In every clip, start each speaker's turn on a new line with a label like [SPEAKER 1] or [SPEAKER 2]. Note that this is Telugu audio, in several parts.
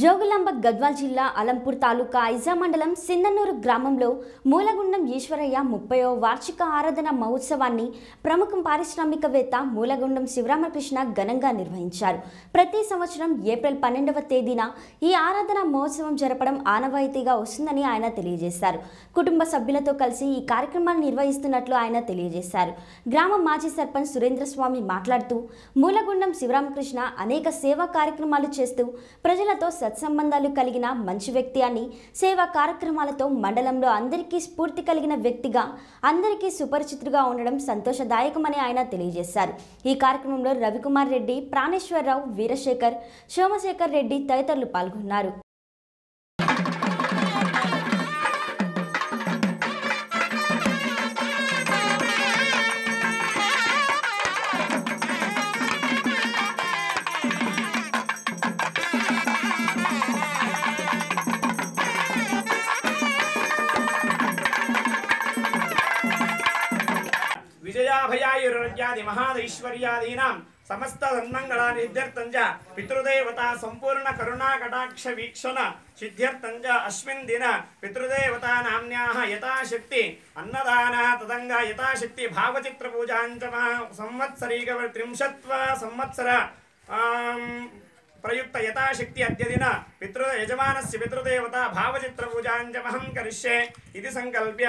[SPEAKER 1] జోగులాంబ గద్వాల్ జిల్లా అలంపూర్ తాలూకా ఐజా మండలం సిందన్నూరు గ్రామంలో మూలగుండం ఈశ్వరయ్య ముప్పయో వార్షిక ఆరాధన మహోత్సవాన్ని ప్రముఖ పారిశ్రామికవేత్త మూలగుండం శివరామకృష్ణ ఘనంగా నిర్వహించారు. ప్రతి సంవత్సరం ఏప్రిల్ పన్నెండవ తేదీన ఈ ఆరాధన మహోత్సవం జరపడం ఆనవాయితీగా వస్తుందని ఆయన తెలియజేశారు. కుటుంబ సభ్యులతో కలిసి ఈ కార్యక్రమాన్ని నిర్వహిస్తున్నట్లు ఆయన తెలియజేశారు. గ్రామ మాజీ సర్పంచ్ సురేంద్ర స్వామి మాట్లాడుతూ మూలగుండం శివరామకృష్ణ అనేక సేవా కార్యక్రమాలు చేస్తూ ప్రజలతో సత్సంబంధాలు కలిగిన మంచి వ్యక్తి అని సేవా కార్యక్రమాలతో మండలంలో అందరికీ స్ఫూర్తి కలిగిన వ్యక్తిగా అందరికీ సుపరిచితుడుగా ఉండడం సంతోషదాయకమని ఆయన తెలియజేశారు. ఈ కార్యక్రమంలో రవికుమార్ రెడ్డి ప్రాణేశ్వరరావు వీరశేఖర్ సోమశేఖర్ రెడ్డి తదితరులు పాల్గొన్నారు.
[SPEAKER 2] ಅಭಯಾಯುರಾದಿ ಮಹಾದೈಶ್ವರ್ಯಾದೀನಾಂ ಸಮಸ್ತ ಧರ್ಮಂಗಳ ಸಿದ್ಧರ್ಥಂಜ ಪಿತೃದೇವತಾ ಸಂಪೂರ್ಣ ಕರುಣಾ ಕಟಾಕ್ಷ ವೀಕ್ಷಣ ಸಿದ್ಧರ್ಥಂಜ ಅಸ್ಮಿನ್ ದಿನ ಪಿತೃದೇವತಾ ನಾಮ್ನ್ಯಾಹ ಯಥಾಶಕ್ತಿ ಅನ್ನದಾನ ತದಂಗ ಯಥಾಶಕ್ತಿ ಭಾವಚಿತ್ರ ಪೂಜಾಂಚ ಮಹಾ ಸಂವತ್ಸರೀಗ ತ್ರಿಂಶತ್ವ ಸಂವತ್ಸರ ಪ್ರಯುಕ್ತ ಯಥಾಶಕ್ತಿ ಅದ್ಯ ದಿನ ಪಿತೃ ಯಜಮಾನಸ್ಯ ಪಿತೃದೇವತಾ ಭಾವಚಿತ್ರ ಪೂಜಾಂಚ ಮಹಂ ಕರಿಷ್ಯೆ ಇದು ಸಂಕಲ್ಪ್ಯ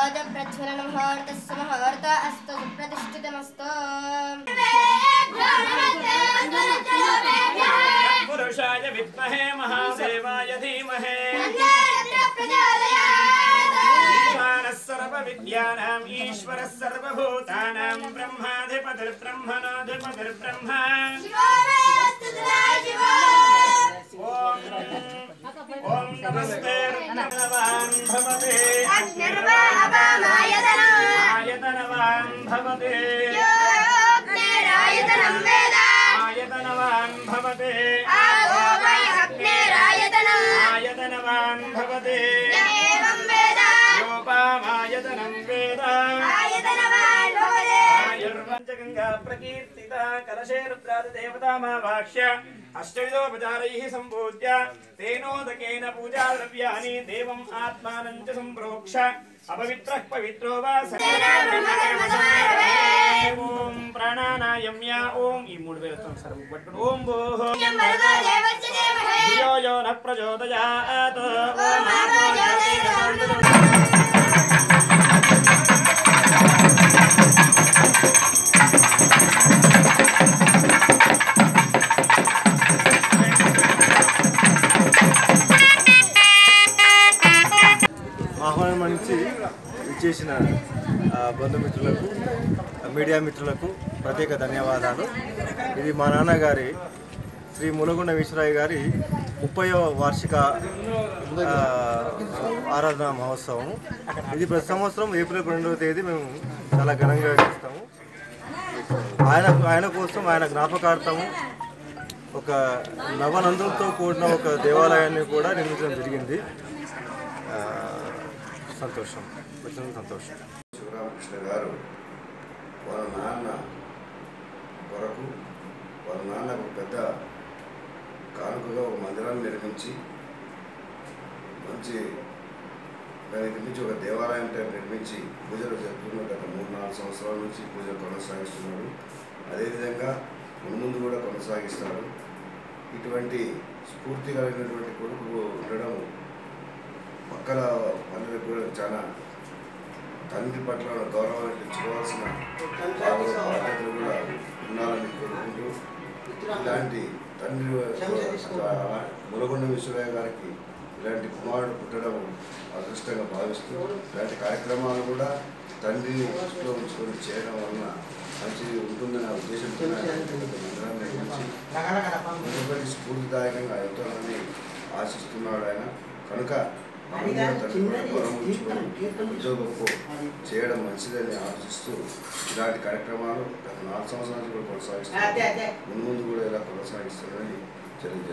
[SPEAKER 2] रोदप्रज्वलनमुहूर्तस्समुहूर्त अस्तु सुप्रतिष्ठितमस्तु। पुरुषाय विद्महे महादेवाय धीमहे। सर्वविद्यानाम् ईश्वरः नमस्ते भगवान् Yeah. పంచగంగా ప్రకీర్తిత కలశే రుద్రాది దేవతామావాక్ష్య అష్టవిధోపచారైః సంపూజ్య తేనోదకేన పూజా ద్రవ్యాని దేవం ఆత్మానం చ సంప్రోక్ష అపవిత్రః పవిత్రో ఓం ప్రాణానాయమ్య ఓం ఈ మూడు వేల సార్ పట్టుకుని ఓం భూః ధియో యో న ప్రచోదయాత్. ఓం ఆపో జ్యోతిరసంతుతం.
[SPEAKER 3] ఇచ్చేసిన బంధుమిత్రులకు మీడియా మిత్రులకు ప్రత్యేక ధన్యవాదాలు. ఇది మా నాన్నగారి శ్రీ ములగుండ విశ్వరాయ్ గారి ముప్పయో వార్షిక ఆరాధన మహోత్సవం. ఇది ప్రతి సంవత్సరం ఏప్రిల్ పన్నెండవ తేదీ మేము చాలా ఘనంగా చేస్తాము. ఆయన ఆయన కోసం ఆయన జ్ఞాపకార్థము ఒక నవనందులతో కూడిన ఒక దేవాలయాన్ని కూడా నిర్మించడం జరిగింది. సంతోషం. వచ్చిన సంతోషం.
[SPEAKER 4] శివరామకృష్ణ గారు వాళ్ళ నాన్న కొరకు వాళ్ళ నాన్నకు పెద్ద కానుకగా ఒక మందిరాన్ని నిర్మించి మంచి దానికి నిర్మించి ఒక దేవాలయం టైప్ నిర్మించి పూజలు జరుపుతున్న గత మూడు నాలుగు సంవత్సరాల నుంచి పూజలు కొనసాగిస్తున్నారు. అదేవిధంగా ముందు కూడా కొనసాగిస్తాడు ఇటువంటి స్ఫూర్తి కలిగినటువంటి కొడుకు ఉండడం పక్కల పల్లెలకు కూడా చాలా తండ్రి పట్ల గౌరవాన్ని తెచ్చుకోవాల్సిన బాధ్యతలు కూడా ఉండాలని కోరుకుంటూ ఇలాంటి తండ్రి అలా ములగొండ విశ్వరాయ గారికి ఇలాంటి కుమారుడు పుట్టడం అదృష్టంగా భావిస్తూ ఇలాంటి కార్యక్రమాలు కూడా తండ్రిని దృష్టిలో ఉంచుకొని చేయడం వలన మంచిది ఉంటుందనే ఉద్దేశంతో స్ఫూర్తిదాయకంగా అవుతానని ఆశిస్తున్నాడు ఆయన. కనుక ఉద్యోగపు చేయడం మంచిదని ఆలోచిస్తూ ఇలాంటి కార్యక్రమాలు గత నాలుగు సంవత్సరాల నుంచి కూడా కొనసాగిస్తున్నాం ముందు ముందు కూడా ఇలా కొనసాగిస్తారని తెలియజేస్తున్నాను